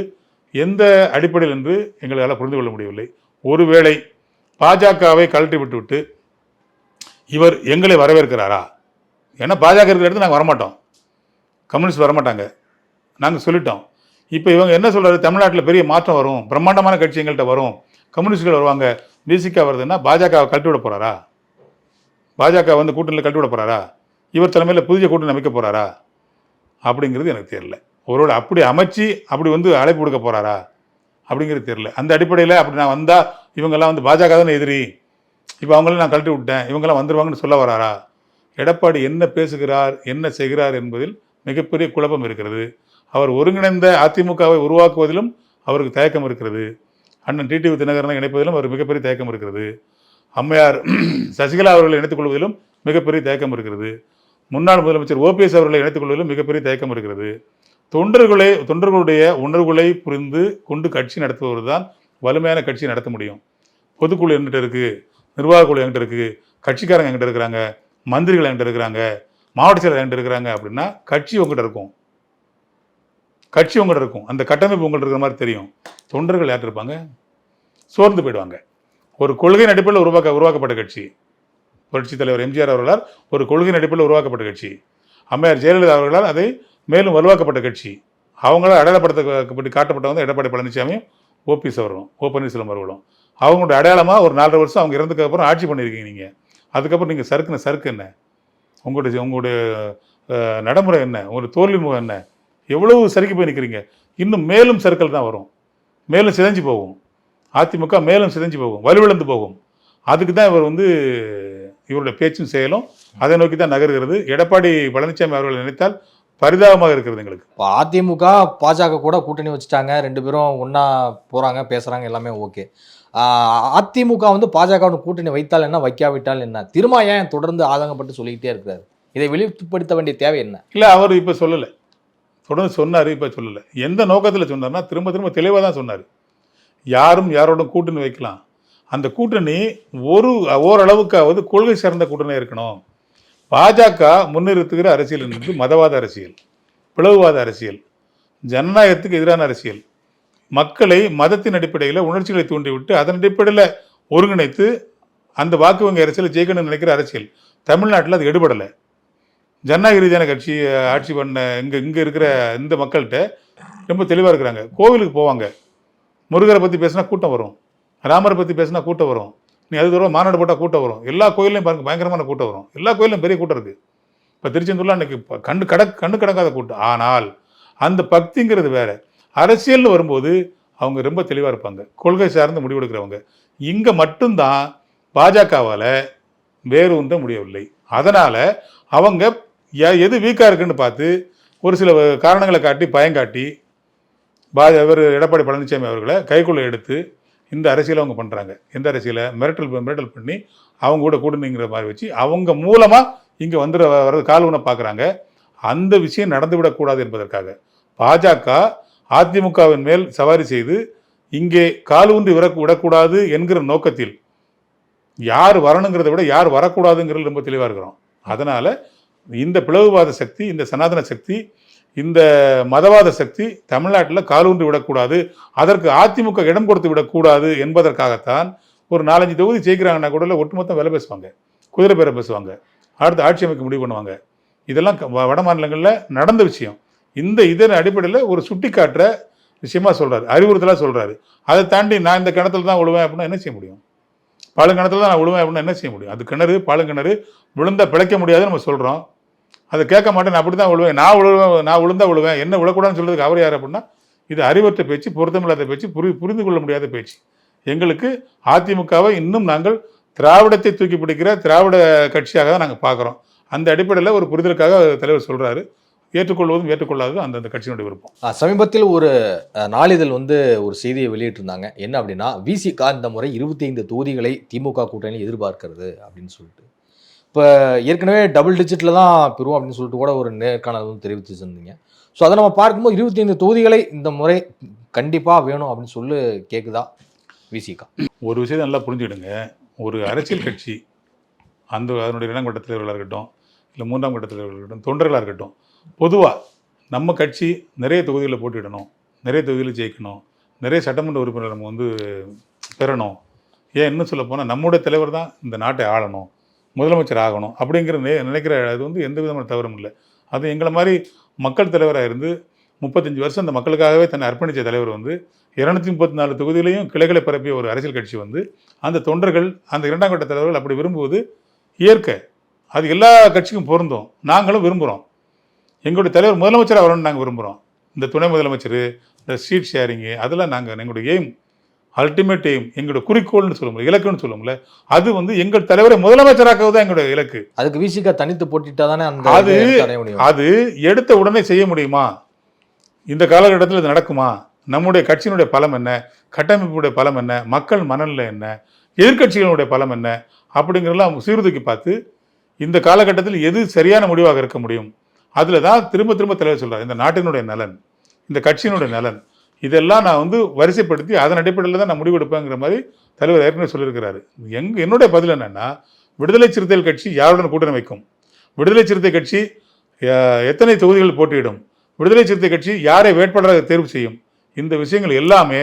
எந்த அடிப்படையில் என்று எங்களால் புரிந்து கொள்ள முடியவில்லை. ஒருவேளை பாஜகவை கழட்டி விட்டுவிட்டு இவர் எங்களை வரவேற்கிறாரா? ஏன்னா பாஜக இருக்கிற இடத்துல நாங்கள் வரமாட்டோம். கம்யூனிஸ்ட் வரமாட்டாங்க. நாங்கள் சொல்லிட்டோம். இப்போ இவங்க என்ன சொல்கிறது தமிழ்நாட்டில் பெரிய மாற்றம் வரும். பிரம்மாண்டமான கட்சி எங்கள்கிட்ட வரும். கம்யூனிஸ்ட்கள் வருவாங்க. பிசிகா வருதுன்னா பாஜகவை கழட்டி விட போகிறாரா பாஜக வந்து கூட்டணியில் கழட்டி விட போகிறாரா இவர் தலைமையில் புதிய கூட்டணி அமைக்க போகிறாரா அப்படிங்கிறது எனக்கு தெரியல. ஒருவேளை அப்படி அமைச்சு அப்படி வந்து அழைப்பு கொடுக்க போகிறாரா அப்படிங்கிறது தெரியல. அந்த அடிப்படையில் அப்படி நான் வந்தால் இவங்கெல்லாம் வந்து பாஜக தானே எதிரி? இப்போ அவங்கள நான் கழட்டி விட்டேன். இவங்கெல்லாம் வந்துருவாங்கன்னு சொல்ல வராரா? எடப்பாடி என்ன பேசுகிறார் என்ன செய்கிறார் என்பதில் மிகப்பெரிய குழப்பம் இருக்கிறது. அவர் ஒருங்கிணைந்த அதிமுகவை உருவாக்குவதிலும் அவருக்கு தயக்கம் இருக்கிறது. அண்ணன் டிடிவி தினகரனை இணைப்பதிலும் அவர் மிகப்பெரிய தயக்கம் இருக்கிறது. அம்மையார் சசிகலா அவர்களை இணைத்துக் கொள்வதிலும் மிகப்பெரிய தயக்கம் இருக்கிறது. முன்னாள் முதலமைச்சர் ஓபிஎஸ் அவர்களை இணைத்துக் கொள்வதிலும் மிகப்பெரிய தயக்கம் இருக்கிறது. தொண்டர்களை தொண்டர்களுடைய உணர்வுகளை புரிந்து கொண்டு கட்சி நடத்துபவர் தான் வலிமையான கட்சி நடத்த முடியும். பொதுக்குழு என்கிட்ட இருக்குது நிர்வாக குழு என்கிட்ட இருக்குது கட்சிக்காரங்க என்கிட்ட இருக்கிறாங்க மந்திரிகள் என்கிட்ட இருக்கிறாங்க மாவட்ட செயலர் என்கிட்ட இருக்கிறாங்க அப்படின்னா கட்சி உங்ககிட்ட இருக்கும். கட்சி உங்கள்கிட்ட இருக்கும். அந்த கட்டமைப்பு உங்கள்கிட்ட இருக்கிற மாதிரி தெரியும். தொண்டர்கள் யார்கிட்ட இருப்பாங்க? சோர்ந்து போயிடுவாங்க. ஒரு கொள்கை அடிப்படையில் உருவாக்க உருவாக்கப்பட்ட கட்சி. புரட்சித் தலைவர் எம்ஜிஆர் அவர்களால் ஒரு கொள்கை அடிப்படையில் உருவாக்கப்பட்ட கட்சி. அம்மையார் ஜெயலலிதா அவர்களால் அதை மேலும் வலுவாக்கப்பட்ட கட்சி. அவங்களால் அடையாளப்படுத்தப்பட்டு காட்டப்பட்டவங்க எடப்பாடி பழனிசாமியும் ஓபிஎஸ் அவர்களும் ஓ பன்னீர்செல்வம் அவர்களும். அவங்களோட அடையாளமாக ஒரு நாலரை வருஷம் அவங்க இறந்ததுக்கு அப்புறம் ஆட்சி பண்ணியிருக்கீங்க நீங்கள் அதுக்கப்புறம் நீங்கள் சறுக்குன சறுக்கு என்ன? உங்களுடைய உங்களுடைய நடைமுறை என்ன? உங்களுடைய தோல்வி முகம் என்ன? எவ்வளவு சறுக்கி போய் நிற்கிறீங்க இன்னும் மேலும் சர்க்கிள் தான் வரும். மேலும் சிதைஞ்சு போகும். அதிமுக மேலும் சிதைஞ்சு போகும். வலுவிழந்து போகும். அதுக்கு தான் இவர் வந்து இவருடைய பேச்சும் செயலும் அதை நோக்கி தான் நகர்கிறது. எடப்பாடி பழனிசாமி அவர்கள் நினைத்தால் பரிதாபமாக இருக்கிறது எங்களுக்கு. இப்போ அதிமுக பாஜக கூட கூட்டணி வச்சுட்டாங்க. ரெண்டு பேரும் ஒண்ணா போறாங்க பேசுறாங்க எல்லாமே ஓகே. அதிமுக வந்து பாஜக கூட்டணி வைத்தால் என்ன? வைக்காவிட்டால் என்ன? திரும்ப ஏன் தொடர்ந்து ஆதங்கப்பட்டு சொல்லிக்கிட்டே இருக்கிறாரு? இதை வெளிப்படுத்த வேண்டிய தேவை என்ன? இல்லை அவர் இப்போ சொல்லலை. தொடர்ந்து சொன்னார் இப்போ சொல்லலை. எந்த நோக்கத்தில் சொன்னார்னா திரும்ப திரும்ப தெளிவாக தான் சொன்னார். யாரும் யாரோடும் கூட்டணி வைக்கலாம். அந்த கூட்டணி ஒரு ஓரளவுக்காவது கொள்கை சார்ந்த கூட்டணி இருக்கணும். பாஜக முன்னிறுத்துகிற அரசியல் என்பது மதவாத அரசியல் பிளவுவாத அரசியல் ஜனநாயகத்துக்கு எதிரான அரசியல். மக்களை மதத்தின் அடிப்படையில் உணர்ச்சிகளை தூண்டிவிட்டு அதன் அடிப்படையில் ஒருங்கிணைத்து அந்த வாக்கு வங்கி அரசியல் ஜெயிக்கணும்னு நினைக்கிற அரசியல். தமிழ்நாட்டில் அது எடுபடலை. ஜனநாயக ரீதியான கட்சி ஆட்சி பண்ண இங்கே இங்கே இருக்கிற இந்த மக்கள்கிட்ட ரொம்ப தெளிவாக இருக்கிறாங்க. கோவிலுக்கு போவாங்க. முருகரை பற்றி பேசினா கூட்டம் வரும். ராமரை பற்றி பேசினா கூட்டம் வரும். நீ அது தூரம் மாநாடு போட்டால் கூட்டம் வரும். எல்லா கோயிலையும் பாருங்க பயங்கரமான கூட்டம் வரும். எல்லா கோயிலும் பெரிய கூட்டம் இருக்குது இப்போ திருச்செந்தூரில் அன்னைக்கு கண்டு கட கண்டு கடக்காத கூட்டம். ஆனால் அந்த பக்திங்கிறது வேறு. அரசியல்னு வரும்போது அவங்க ரொம்ப தெளிவாக இருப்பாங்க. கொள்கை சார்ந்து முடிவெடுக்கிறவங்க இங்கே மட்டும்தான் பாஜகவால் வேறு ஒன்றும் முடியவில்லை. அதனால் அவங்க எது வீக்காக இருக்குன்னு பார்த்து ஒரு சில காரணங்களை காட்டி பயங்காட்டி பா இவர் எடப்பாடி பழனிசாமி அவர்களை கைக்குள்ளே எடுத்து இந்த அரசியலை அவங்க பண்ணுறாங்க எந்த அரசியலை? மிரட்டல் மிரட்டல் பண்ணி அவங்க கூட கூடணுங்கிற மாதிரி வச்சு அவங்க மூலமாக இங்கே வந்துட வர்றது கால்வனை பார்க்குறாங்க. அந்த விஷயம் நடந்துவிடக்கூடாது என்பதற்காக. பாஜக அதிமுகவின் மேல் சவாரி செய்து இங்கே காலூன்றி விட விடக்கூடாது என்கிற நோக்கத்தில் யார் வரணுங்கிறத விட யார் வரக்கூடாதுங்கிறது ரொம்ப தெளிவாக இருக்கிறோம். அதனால் இந்த பிளவுவாத சக்தி இந்த சனாதன சக்தி இந்த மதவாத சக்தி தமிழ்நாட்டில் காலூன்றி விடக்கூடாது அதற்கு அதிமுக இடம் கொடுத்து விடக்கூடாது என்பதற்காகத்தான் ஒரு நாலஞ்சு தொகுதி ஜெயிக்கிறாங்கன்னா கூட ஒட்டுமொத்தம் விலை பேசுவாங்க. குதிரை பேரை பேசுவாங்க. அடுத்து ஆட்சி அமைக்க முடிவு பண்ணுவாங்க. இதெல்லாம் க- வ- வட மாநிலங்களில் நடந்த விஷயம். இந்த இதன் அடிப்படையில் ஒரு சுட்டி காட்டுற விஷயமா சொல்கிறாரு அறிவுறுத்தலாக சொல்கிறாரு அதை தாண்டி நான் இந்த கிணத்துல தான் விழுவேன் அப்படின்னா என்ன செய்ய முடியும்? பாலங்கிணத்துல தான் நான் விழுவேன் அப்படின்னா என்ன செய்ய முடியும்? அது கிணறு பாலங்கிணறு விழுந்த பிழைக்க முடியாதுன்னு நம்ம சொல்கிறோம் அதை கேட்க மாட்டேன் நான் அப்படி தான் விழுவேன். நான் விழுவேன் நான் விழுந்தா விழுவேன். என்ன விழக்கூடாதுன்னு சொல்றதுக்கு அவர் யார் அப்படின்னா இது அறிவற்ற பேச்சு பொருத்தமில்லாத பேச்சு புரி புரிந்து கொள்ள முடியாத பேச்சு. எங்களுக்கு அதிமுகவை இன்னும் நாங்கள் திராவிடத்தை தூக்கி பிடிக்கிற திராவிட கட்சியாக தான் நாங்கள் பார்க்குறோம். அந்த அடிப்படையில் ஒரு புரிதலுக்காக தலைவர் சொல்கிறாரு ஏற்றுக்கொள்வதும் ஏற்றுக்கொள்ளாததும் அந்தந்த கட்சியினுடைய விருப்பம். சமீபத்தில் ஒரு நாளிதழ் வந்து ஒரு செய்தியை வெளியிட்டிருந்தாங்க. என்ன அப்படின்னா விசிகா இந்த முறை இருபத்தி ஐந்து தொகுதிகளை திமுக கூட்டணியில் எதிர்பார்க்கிறது அப்படின்னு சொல்லிட்டு. இப்போ ஏற்கனவே டபுள் டிஜிட்டில் தான் பெறுவோம் அப்படின்னு சொல்லிட்டு கூட ஒரு நேர்காணல் தெரிவிச்சிருந்தீங்க. ஸோ அதை நம்ம பார்க்கும்போது இருபத்தி ஐந்து தொகுதிகளை இந்த முறை கண்டிப்பாக வேணும் அப்படின்னு சொல்லி கேட்குதா விசிகா? ஒரு விஷயத்தை நல்லா புரிஞ்சுக்கிடுங்க. ஒரு அரசியல் கட்சி அந்த அதனுடைய இரண்டாம் கட்ட தலைவர்களாக இருக்கட்டும் இல்லை மூன்றாம் கட்ட தலைவர்களாக இருக்கட்டும் தொண்டர்களாக இருக்கட்டும் பொதுவாக நம்ம கட்சி நிறைய தொகுதிகளில் போட்டிடணும் நிறைய தொகுதிகளில் ஜெயிக்கணும் நிறைய சட்டமன்ற உறுப்பினர் நம்ம வந்து பெறணும். ஏன் இன்னும் சொல்ல போனால் நம்முடைய தலைவர் தான் இந்த நாட்டை ஆளணும். முதலமைச்சர் ஆகணும் அப்படிங்கிற நே நினைக்கிற அது வந்து எந்த விதமான தவறும் இல்லை. அது எங்களை மாதிரி மக்கள் தலைவராக இருந்து முப்பத்தஞ்சு வருஷம் அந்த மக்களுக்காகவே தன்னை அர்ப்பணித்த தலைவர் வந்து இரநூத்தி முப்பத்தி நாலு தொகுதியிலையும் கிளைகளை பரப்பிய ஒரு அரசியல் கட்சி வந்து அந்த தொண்டர்கள் அந்த இரண்டாம் கட்ட தலைவர்கள் அப்படி விரும்புவது இயற்கை. அது எல்லா கட்சிக்கும் பொருந்தும். நாங்களும் விரும்புகிறோம் எங்களுடைய தலைவர் முதலமைச்சராக வரணும்னு நாங்கள் விரும்புகிறோம் இந்த துணை முதலமைச்சர் இந்த சீட் ஷேரிங்கு அதெல்லாம் நாங்கள் எங்களுடைய எய்ம் அல்டிமேட் எய்ம் எங்களுடைய குறிக்கோள்னு சொல்லுவோம்ல இலக்குன்னு சொல்லுவோம்ல அது வந்து எங்கள் தலைவரை முதலமைச்சராக்குவது தான் எங்களுடைய இலக்கு. அதுக்கு விசிகா தனித்து போட்டிட்டா தானே அந்த அது- அது எடுத்த உடனே செய்ய முடியுமா? இந்த காலகட்டத்தில் இது நடக்குமா? நம்முடைய கட்சியினுடைய பலம் என்ன? கட்டமைப்புடைய பலம் என்ன? மக்கள் மனநிலை என்ன? எதிர்க்கட்சிகளுடைய பலம் என்ன? அப்படிங்கிறதெல்லாம் சீர்தூக்கி பார்த்து இந்த காலகட்டத்தில் எது சரியான முடிவாக இருக்க முடியும்? அதில் தான் திரும்ப திரும்ப தலைவர் சொல்றார் இந்த நாட்டினுடைய நலன் இந்த கட்சியினுடைய நலன். இதெல்லாம் நான் வந்து வரிசைப்படுத்தி அதன் அடிப்படையில் தான் நான் முடிவெடுப்பேங்கிற மாதிரி தலைவர் ஏற்கனவே சொல்லியிருக்கிறாரு. எங் என்னுடைய பதில் என்னென்னா விடுதலை சிறுத்தைகள் கட்சி யாருடன் கூட்டணி வைக்கும்? விடுதலை சிறுத்தை கட்சி எத்தனை தொகுதிகள் போட்டியிடும்? விடுதலை சிறுத்தை கட்சி யாரை வேட்பாளராக தேர்வு செய்யும்? இந்த விஷயங்கள் எல்லாமே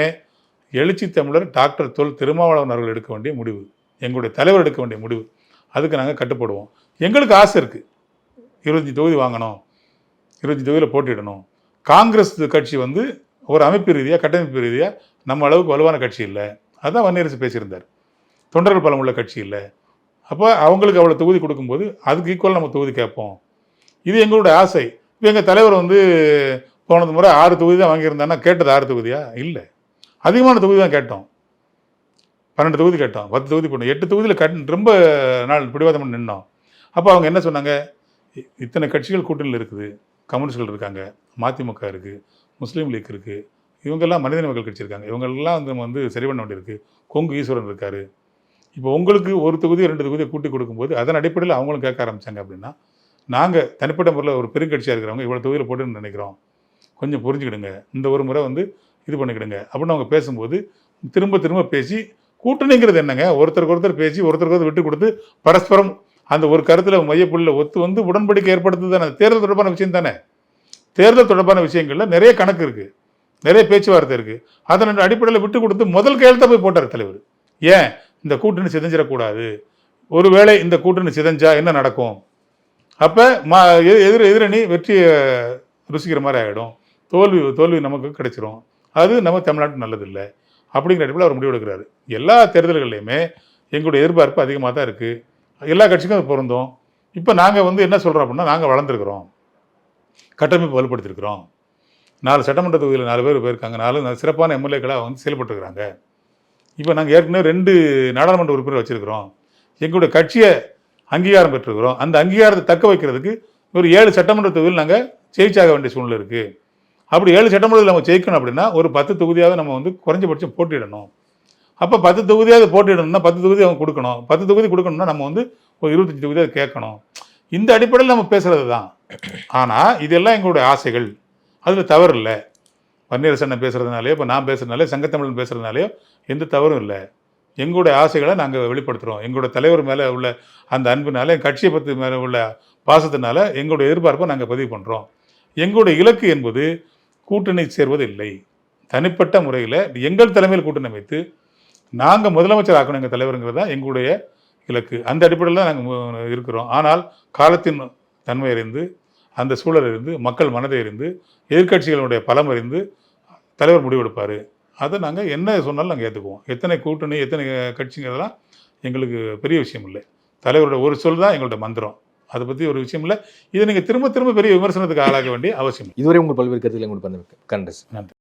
எழுச்சி தமிழர் டாக்டர் தொல் திருமாவளவன் அவர்கள் எடுக்க வேண்டிய முடிவு. எங்களுடைய தலைவர் எடுக்க வேண்டிய முடிவு. அதுக்கு நாங்கள் கட்டுப்படுவோம். எங்களுக்கு ஆசை இருக்குது இருபத்தஞ்சி தொகுதி வாங்கணும். இருபத்தஞ்சி தொகுதியில் போட்டியிடணும். காங்கிரஸ் கட்சி வந்து ஒரு அமைப்பு ரீதியாக கட்டமைப்பு ரீதியாக நம்ம அளவுக்கு வலுவான கட்சி இல்லை. அதுதான் வன்னியரசு பேசியிருந்தார். தொண்டர்கள் பலம் உள்ள கட்சி இல்லை. அப்போ அவங்களுக்கு அவ்வளோ தொகுதி கொடுக்கும்போது அதுக்கு ஈக்குவலாக நம்ம தொகுதி கேட்போம். இது எங்களுடைய ஆசை. இப்போ எங்கள் தலைவர் வந்து போனது முறை ஆறு தொகுதி தான் வாங்கியிருந்தான்னா கேட்டது ஆறு தொகுதியா? இல்லை. அதிகமான தொகுதி தான் கேட்டோம். பன்னெண்டு தொகுதி கேட்டோம். பத்து தொகுதி போட்டோம். எட்டு தொகுதியில் கட் ரொம்ப நாள் பிடிவாதம் பண்ணி நின்னோம். அப்போ அவங்க என்ன சொன்னாங்க? இ- இத்தனை கட்சிகள் கூட்டணியில் இருக்குது. கம்யூனிஸ்ட்கள் இருக்காங்க. மதிமுக இருக்குது முஸ்லீம் லீக் இருக்குது இவங்கெல்லாம் மனிதன மக்கள் கட்சி இருக்காங்க இவங்கெல்லாம் வந்து நம்ம வந்து சரி பண்ண வேண்டியிருக்கு. கொங்கு ஈஸ்வரன் இருக்கார். இப்போ உங்களுக்கு ஒரு தொகுதி ரெண்டு தொகுதியை கூட்டி கொடுக்கும்போது அதன் அடிப்படையில் அவங்களும் கேட்க ஆரம்பித்தாங்க அப்படின்னா நாங்கள் தனிப்பட்ட முறையில் ஒரு பெருங்கட்சியாக இருக்கிறவங்க இவ்வளோ தொகுதியில் போட்டுன்னு நினைக்கிறோம். கொஞ்சம் புரிஞ்சுக்கிடுங்க. இந்த ஒரு முறை வந்து இது பண்ணிக்கிடுங்க. அப்படின்னு அவங்க பேசும்போது திரும்ப திரும்ப பேசி கூட்டணிங்கிறது என்னங்க? ஒருத்தருக்கு ஒருத்தர் பேசி ஒருத்தருக்கு ஒருத்தர் விட்டு கொடுத்து பரஸ்பரம் அந்த ஒரு கருத்தில் மையப்புள்ளில் ஒத்து வந்து உடன்படிக்கை ஏற்படுத்துது தானே? தேர்தல் தொடர்பான விஷயம் தானே? தேர்தல் தொடர்பான விஷயங்களில் நிறைய கணக்கு இருக்குது நிறைய பேச்சுவார்த்தை இருக்குது அதன் அடிப்படையில் விட்டு கொடுத்து முதல் கையெழுத்த போய் போட்டார் தலைவர். ஏன்? இந்த கூட்டணி சிதைஞ்சிடக்கூடாது. ஒருவேளை இந்த கூட்டணி சிதைஞ்சா என்ன நடக்கும்? அப்போ மா எ- எதிர் எதிரணி வெற்றியை ருசிக்கிற மாதிரி ஆகிடும் தோல்வி தோல்வி நமக்கு கிடைச்சிரும். அது நம்ம தமிழ்நாட்டு நல்லதில்லை. அப்படிங்கிற அடிப்படையில் அவர் முடிவெடுக்கிறாரு எல்லா தேர்தல்கள்லையுமே எங்களுடைய எதிர்பார்ப்பு அதிகமாக தான் இருக்குது எல்லா கட்சிக்கும் அது பொருந்தும். இப்போ நாங்கள் வந்து என்ன சொல்கிறோம் அப்படின்னா நாங்கள் வளர்ந்துருக்குறோம். கட்டமைப்பு வலுப்படுத்திருக்கிறோம் நாலு சட்டமன்ற தொகுதியில் நாலு பேர் போயிருக்காங்க. நாலு சிறப்பான எம்எல்ஏக்களாக வந்து செயல்பட்டுருக்காங்க இப்போ நாங்கள் ஏற்கனவே ரெண்டு நாடாளுமன்ற உறுப்பினர் வச்சிருக்கிறோம். எங்களுடைய கட்சியை அங்கீகாரம் பெற்றிருக்கிறோம். அந்த அங்கீகாரத்தை தக்க வைக்கிறதுக்கு ஒரு ஏழு சட்டமன்ற தொகுதியில் நாங்கள் ஜெயிச்சாக வேண்டிய சூழ்நிலை இருக்குது அப்படி ஏழு சட்டமன்றத்தில் நம்ம ஜெயிக்கணும் அப்படின்னா ஒரு பத்து தொகுதியாவது நம்ம வந்து குறைஞ்சபட்சம் போட்டியிடணும். அப்போ பத்து தொகுதியாவது போட்டியிடணும்னா பத்து தொகுதி அவங்க கொடுக்கணும். பத்து தொகுதி கொடுக்கணும்னா நம்ம வந்து ஒரு இருபத்தஞ்சி தொகுதியாவது கேட்கணும். இந்த அடிப்படையில் நம்ம பேசுகிறது தான் ஆனால் இதெல்லாம் எங்களுடைய ஆசைகள். அதில் தவறு இல்லை. பன்னீரசன் பேசுறதுனாலயோ இப்போ நான் பேசுகிறதுனாலே சங்கத்தமிழன் பேசுறதுனாலயோ எந்த தவறும் இல்லை. எங்களுடைய ஆசைகளை நாங்கள் வெளிப்படுத்துகிறோம் எங்களுடைய தலைவர் மேலே உள்ள அந்த அன்பினால என் கட்சியை பற்றி மேலே உள்ள பாசத்தினால எங்களுடைய எதிர்பார்ப்பை நாங்கள் பதிவு பண்ணுறோம் எங்களுடைய இலக்கு என்பது கூட்டணி சேர்வது இல்லை. தனிப்பட்ட முறையில் எங்கள் தலைமையில் கூட்டணி அமைத்து நாங்கள் முதலமைச்சர் ஆக்கணும் எங்கள் தலைவருங்கிறது தான் எங்களுடைய இலக்கு. அந்த அடிப்படையில் தான் நாங்கள் இருக்கிறோம். ஆனால் காலத்தின் தன்மை அறிந்து அந்த சூழல் அறிந்து மக்கள் மனதை அறிந்து எதிர்க்கட்சிகளுடைய பலம் அறிந்து தலைவர் முடிவெடுப்பார். அதை நாங்கள் என்ன சொன்னாலும் நாங்கள் ஏற்றுக்குவோம் எத்தனை கூட்டணி எத்தனை கட்சிங்கிறதெல்லாம் எங்களுக்கு பெரிய விஷயம் இல்லை. தலைவரோட ஒரு சொல் தான் எங்களோட மந்திரம். அதை பற்றி ஒரு விஷயம் இல்லை. இதை நீங்கள் திரும்ப திரும்ப பெரிய விமர்சனத்துக்கு ஆளாக வேண்டிய அவசியம். இதுவரை உங்கள் பல்வேறு கருத்துக்களை உங்களுக்கு நன்றி.